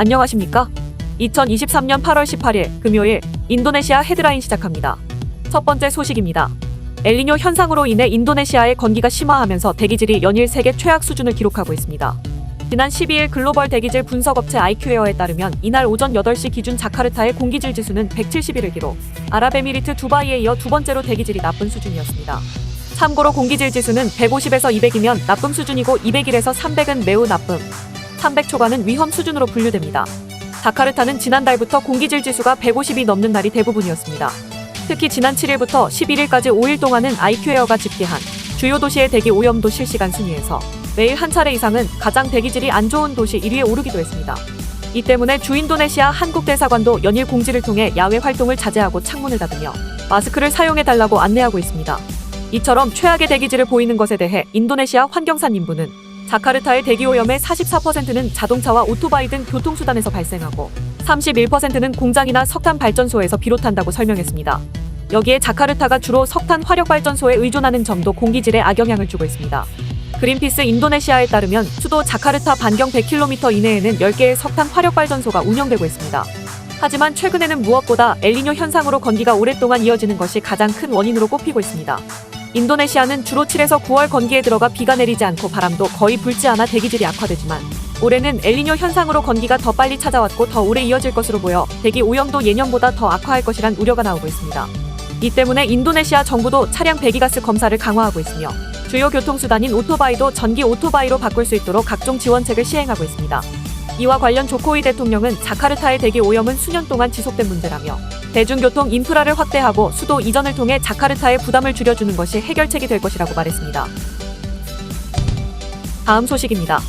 안녕하십니까? 2023년 8월 18일 금요일 인도네시아 헤드라인 시작합니다. 첫 번째 소식입니다. 엘니뇨 현상으로 인해 인도네시아의 건기가 심화하면서 대기질이 연일 세계 최악 수준을 기록하고 있습니다. 지난 12일 글로벌 대기질 분석업체 IQ에어에 따르면 이날 오전 8시 기준 자카르타의 공기질 지수는 171을 기록, 아랍에미리트 두바이에 이어 두 번째로 대기질이 나쁜 수준이었습니다. 참고로 공기질 지수는 150에서 200이면 나쁨 수준이고 201에서 300은 매우 나쁨, 300 초과는 위험 수준으로 분류됩니다. 자카르타는 지난달부터 공기질 지수가 150이 넘는 날이 대부분이었습니다. 특히 지난 7일부터 11일까지 5일 동안은 IQ에어가 집계한 주요 도시의 대기 오염도 실시간 순위에서 매일 한 차례 이상은 가장 대기질이 안 좋은 도시 1위에 오르기도 했습니다. 이 때문에 주인도네시아 한국대사관도 연일 공지를 통해 야외 활동을 자제하고 창문을 닫으며 마스크를 사용해 달라고 안내하고 있습니다. 이처럼 최악의 대기질을 보이는 것에 대해 인도네시아 환경산 인부는 자카르타의 대기 오염의 44%는 자동차와 오토바이 등 교통수단에서 발생하고 31%는 공장이나 석탄 발전소에서 비롯한다고 설명했습니다. 여기에 자카르타가 주로 석탄 화력 발전소에 의존하는 점도 공기질에 악영향을 주고 있습니다. 그린피스 인도네시아에 따르면 수도 자카르타 반경 100km 이내에는 10개의 석탄 화력 발전소가 운영되고 있습니다. 하지만 최근에는 무엇보다 엘니뇨 현상으로 건기가 오랫동안 이어지는 것이 가장 큰 원인으로 꼽히고 있습니다. 인도네시아는 주로 7에서 9월 건기에 들어가 비가 내리지 않고 바람도 거의 불지 않아 대기질이 악화되지만 올해는 엘니뇨 현상으로 건기가 더 빨리 찾아왔고 더 오래 이어질 것으로 보여 대기 오염도 예년보다 더 악화할 것이란 우려가 나오고 있습니다. 이 때문에 인도네시아 정부도 차량 배기가스 검사를 강화하고 있으며 주요 교통수단인 오토바이도 전기 오토바이로 바꿀 수 있도록 각종 지원책을 시행하고 있습니다. 이와 관련 조코이 대통령은 자카르타의 대기 오염은 수년 동안 지속된 문제라며 대중교통 인프라를 확대하고 수도 이전을 통해 자카르타의 부담을 줄여주는 것이 해결책이 될 것이라고 말했습니다. 다음 소식입니다.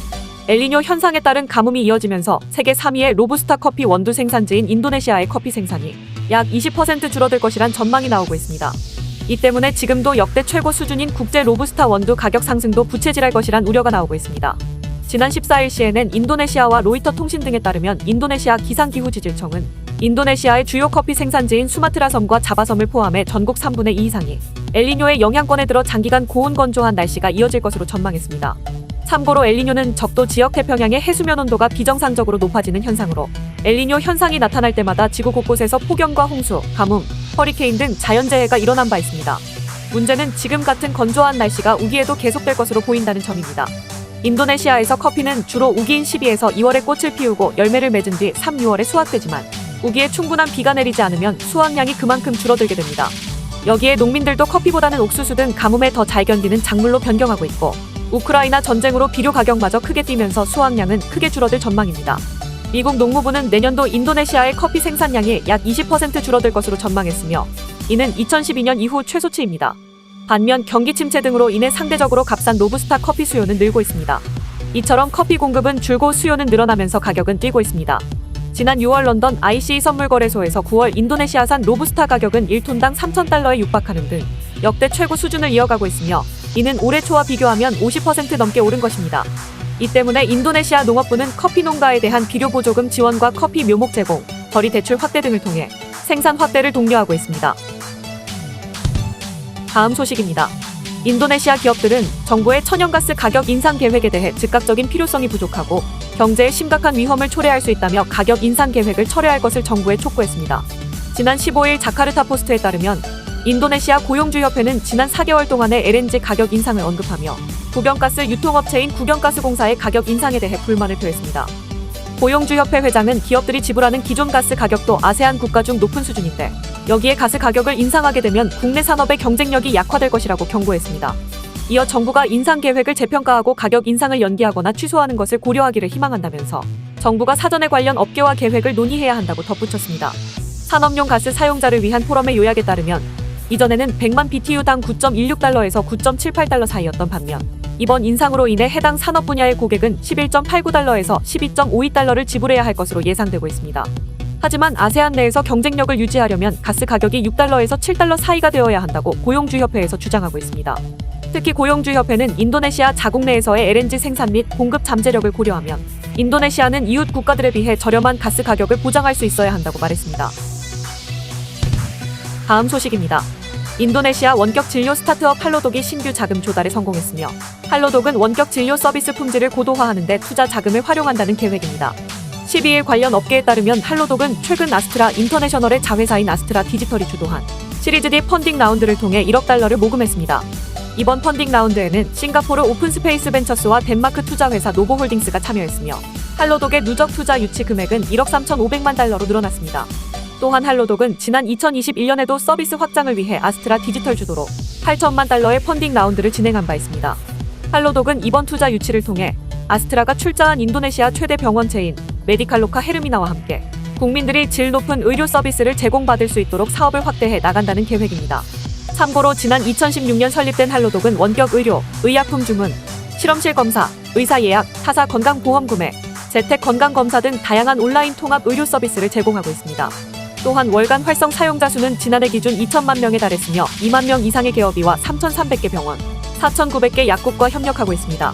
엘니뇨 현상에 따른 가뭄이 이어지면서 세계 3위의 로부스타 커피 원두 생산지인 인도네시아의 커피 생산이 약 20% 줄어들 것이란 전망이 나오고 있습니다. 이 때문에 지금도 역대 최고 수준인 국제 로부스타 원두 가격 상승도 부채질할 것이란 우려가 나오고 있습니다. 지난 14일 CNN 인도네시아와 로이터 통신 등에 따르면 인도네시아 기상기후지질청은 인도네시아의 주요 커피 생산지인 수마트라 섬과 자바섬을 포함해 전국 3분의 2 이상이 엘니뇨의 영향권에 들어 장기간 고온 건조한 날씨가 이어질 것으로 전망했습니다. 참고로 엘니뇨는 적도 지역 태평양의 해수면 온도가 비정상적으로 높아지는 현상으로 엘니뇨 현상이 나타날 때마다 지구 곳곳에서 폭염과 홍수, 가뭄, 허리케인 등 자연재해가 일어난 바 있습니다. 문제는 지금 같은 건조한 날씨가 우기에도 계속될 것으로 보인다는 점입니다. 인도네시아에서 커피는 주로 우기인 12에서 2월에 꽃을 피우고 열매를 맺은 뒤 3, 6월에 수확되지만 우기에 충분한 비가 내리지 않으면 수확량이 그만큼 줄어들게 됩니다. 여기에 농민들도 커피보다는 옥수수 등 가뭄에 더 잘 견디는 작물로 변경하고 있고 우크라이나 전쟁으로 비료 가격마저 크게 뛰면서 수확량은 크게 줄어들 전망입니다. 미국 농무부는 내년도 인도네시아의 커피 생산량이 약 20% 줄어들 것으로 전망했으며 이는 2012년 이후 최소치입니다. 반면 경기 침체 등으로 인해 상대적으로 값싼 로부스타 커피 수요는 늘고 있습니다. 이처럼 커피 공급은 줄고 수요는 늘어나면서 가격은 뛰고 있습니다. 지난 6월 런던 ICE 선물거래소에서 9월 인도네시아산 로부스타 가격은 1톤당 3,000달러에 육박하는 등 역대 최고 수준을 이어가고 있으며 이는 올해 초와 비교하면 50% 넘게 오른 것입니다. 이 때문에 인도네시아 농업부는 커피 농가에 대한 비료 보조금 지원과 커피 묘목 제공, 거리 대출 확대 등을 통해 생산 확대를 독려하고 있습니다. 다음 소식입니다. 인도네시아 기업들은 정부의 천연가스 가격 인상 계획에 대해 즉각적인 필요성이 부족하고 경제에 심각한 위험을 초래할 수 있다며 가격 인상 계획을 철회할 것을 정부에 촉구했습니다. 지난 15일 자카르타 포스트에 따르면 인도네시아 고용주협회는 지난 4개월 동안의 LNG 가격 인상을 언급하며 국영가스 유통업체인 국영가스공사의 가격 인상에 대해 불만을 표했습니다. 고용주협회 회장은 기업들이 지불하는 기존 가스 가격도 아세안 국가 중 높은 수준인데 여기에 가스 가격을 인상하게 되면 국내 산업의 경쟁력이 약화될 것이라고 경고했습니다. 이어 정부가 인상 계획을 재평가하고 가격 인상을 연기하거나 취소하는 것을 고려하기를 희망한다면서 정부가 사전에 관련 업계와 계획을 논의해야 한다고 덧붙였습니다. 산업용 가스 사용자를 위한 포럼의 요약에 따르면 이전에는 100만 BTU당 9.16달러에서 9.78달러 사이였던 반면 이번 인상으로 인해 해당 산업 분야의 고객은 11.89달러에서 12.52달러를 지불해야 할 것으로 예상되고 있습니다. 하지만 아세안 내에서 경쟁력을 유지하려면 가스 가격이 6달러에서 7달러 사이가 되어야 한다고 고용주협회에서 주장하고 있습니다. 특히 고용주협회는 인도네시아 자국 내에서의 LNG 생산 및 공급 잠재력을 고려하면 인도네시아는 이웃 국가들에 비해 저렴한 가스 가격을 보장할 수 있어야 한다고 말했습니다. 다음 소식입니다. 인도네시아 원격 진료 스타트업 할로독이 신규 자금 조달에 성공했으며 할로독은 원격 진료 서비스 품질을 고도화하는 데 투자 자금을 활용한다는 계획입니다. 12일 관련 업계에 따르면 할로독은 최근 아스트라 인터내셔널의 자회사인 아스트라 디지털이 주도한 시리즈 D 펀딩 라운드를 통해 1억 달러를 모금했습니다. 이번 펀딩 라운드에는 싱가포르 오픈스페이스 벤처스와 덴마크 투자회사 노보홀딩스가 참여했으며 할로독의 누적 투자 유치 금액은 1억 3,500만 달러로 늘어났습니다. 또한 할로독은 지난 2021년에도 서비스 확장을 위해 아스트라 디지털 주도로 8천만 달러의 펀딩 라운드를 진행한 바 있습니다. 할로독은 이번 투자 유치를 통해 아스트라가 출자한 인도네시아 최대 병원체인 메디칼로카 헤르미나와 함께 국민들이 질 높은 의료 서비스를 제공받을 수 있도록 사업을 확대해 나간다는 계획입니다. 참고로 지난 2016년 설립된 할로독은 원격 의료, 의약품 주문, 실험실 검사, 의사 예약, 타사 건강보험 구매, 재택 건강검사 등 다양한 온라인 통합 의료 서비스를 제공하고 있습니다. 또한 월간 활성 사용자 수는 지난해 기준 2천만 명에 달했으며 2만 명 이상의 개업이와 3,300개 병원, 4,900개 약국과 협력하고 있습니다.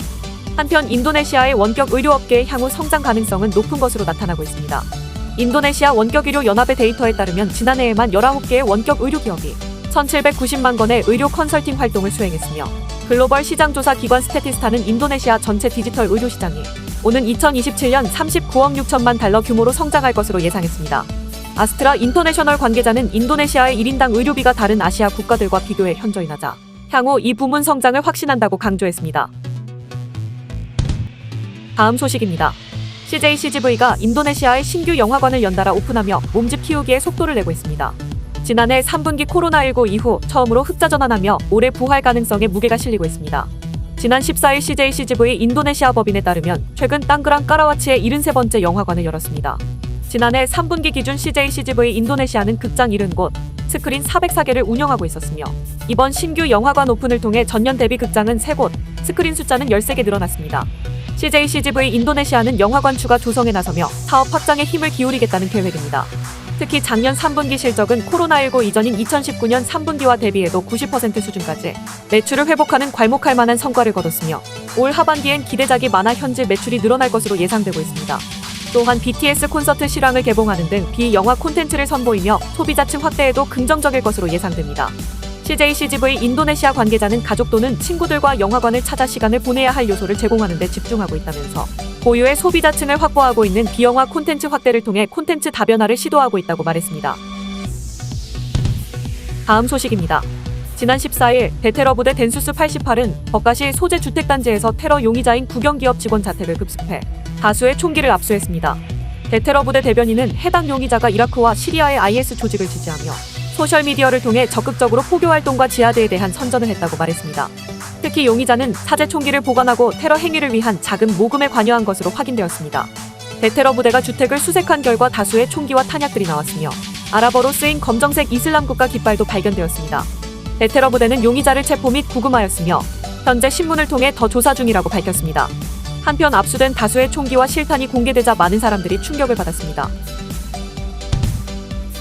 한편 인도네시아의 원격 의료업계의 향후 성장 가능성은 높은 것으로 나타나고 있습니다. 인도네시아 원격의료 연합의 데이터에 따르면 지난해에만 19개의 원격 의료 기업이 1,790만 건의 의료 컨설팅 활동을 수행했으며 글로벌 시장 조사 기관 스태티스타는 인도네시아 전체 디지털 의료 시장이 오는 2027년 39억 6천만 달러 규모로 성장할 것으로 예상했습니다. 아스트라 인터내셔널 관계자는 인도네시아의 1인당 의료비가 다른 아시아 국가들과 비교해 낮아 향후 이 부문 성장을 확신한다고 강조했습니다. 다음 소식입니다. CJ CGV가 인도네시아의 신규 영화관을 연달아 오픈하며 몸집 키우기에 속도를 내고 있습니다. 지난해 3분기 코로나19 이후 처음으로 흑자 전환하며 올해 부활 가능성에 무게가 실리고 있습니다. 지난 14일 CJ CGV 인도네시아 법인에 따르면 최근 땅그랑 까라와치의 73번째 영화관을 열었습니다. 지난해 3분기 기준 CJ CGV 인도네시아는 극장 70곳, 스크린 404개를 운영하고 있었으며 이번 신규 영화관 오픈을 통해 전년 대비 극장은 3곳, 스크린 숫자는 13개 늘어났습니다. CJ CGV 인도네시아는 영화관 추가 조성에 나서며 사업 확장에 힘을 기울이겠다는 계획입니다. 특히 작년 3분기 실적은 코로나19 이전인 2019년 3분기와 대비해도 90% 수준까지 매출을 회복하는 괄목할 만한 성과를 거뒀으며 올 하반기엔 기대작이 많아 현재 매출이 늘어날 것으로 예상되고 있습니다. 또한 BTS 콘서트 실황을 개봉하는 등 비영화 콘텐츠를 선보이며 소비자층 확대에도 긍정적일 것으로 예상됩니다. CJ CGV 인도네시아 관계자는 가족 또는 친구들과 영화관을 찾아 시간을 보내야 할 요소를 제공하는 데 집중하고 있다면서 고유의 소비자층을 확보하고 있는 비영화 콘텐츠 확대를 통해 콘텐츠 다변화를 시도하고 있다고 말했습니다. 다음 소식입니다. 지난 14일 베테러 부대 덴수스 88은 버가시 소재 주택단지에서 테러 용의자인 국영기업 직원 자택을 급습해 다수의 총기를 압수했습니다. 베테러 부대 대변인은 해당 용의자가 이라크와 시리아의 IS 조직을 지지하며 소셜미디어를 통해 적극적으로 포교 활동과 지하드에 대한 선전을 했다고 말했습니다. 특히 용의자는 사제 총기를 보관하고 테러 행위를 위한 자금 모금에 관여한 것으로 확인되었습니다. 대테러 부대가 주택을 수색한 결과 다수의 총기와 탄약들이 나왔으며 아랍어로 쓰인 검정색 이슬람 국가 깃발도 발견되었습니다. 대테러 부대는 용의자를 체포 및 구금하였으며 현재 신문을 통해 더 조사 중이라고 밝혔습니다. 한편 압수된 다수의 총기와 실탄이 공개되자 많은 사람들이 충격을 받았습니다.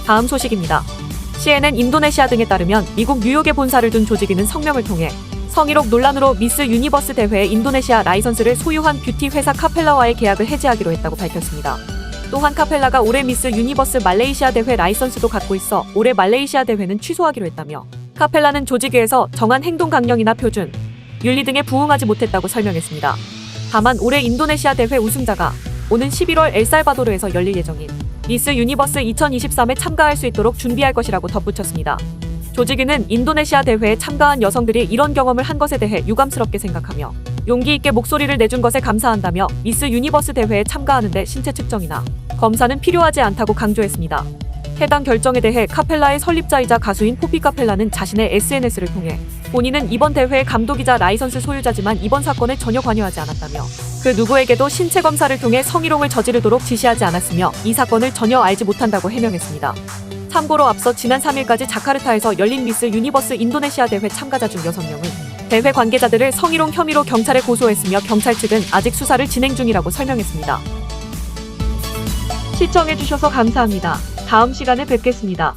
다음 소식입니다. CNN 인도네시아 등에 따르면 미국 뉴욕에 본사를 둔 조직위는 성명을 통해 성희롱 논란으로 미스 유니버스 대회의 인도네시아 라이선스를 소유한 뷰티 회사 카펠라와의 계약을 해지하기로 했다고 밝혔습니다. 또한 카펠라가 올해 미스 유니버스 말레이시아 대회 라이선스도 갖고 있어 올해 말레이시아 대회는 취소하기로 했다며 카펠라는 조직위에서 정한 행동 강령이나 표준, 윤리 등에 부응하지 못했다고 설명했습니다. 다만 올해 인도네시아 대회 우승자가 오는 11월 엘살바도르에서 열릴 예정인 미스 유니버스 2023에 참가할 수 있도록 준비할 것이라고 덧붙였습니다. 조직위는 인도네시아 대회에 참가한 여성들이 이런 경험을 한 것에 대해 유감스럽게 생각하며 용기 있게 목소리를 내준 것에 감사한다며 미스 유니버스 대회에 참가하는데 신체 측정이나 검사는 필요하지 않다고 강조했습니다. 해당 결정에 대해 카펠라의 설립자이자 가수인 포피 카펠라는 자신의 SNS를 통해 본인은 이번 대회 감독이자 라이선스 소유자지만 이번 사건에 전혀 관여하지 않았다며 그 누구에게도 신체 검사를 통해 성희롱을 저지르도록 지시하지 않았으며 이 사건을 전혀 알지 못한다고 해명했습니다. 참고로 앞서 지난 3일까지 자카르타에서 열린 미스 유니버스 인도네시아 대회 참가자 중 6명은 대회 관계자들을 성희롱 혐의로 경찰에 고소했으며 경찰 측은 아직 수사를 진행 중이라고 설명했습니다. 시청해주셔서 감사합니다. 다음 시간에 뵙겠습니다.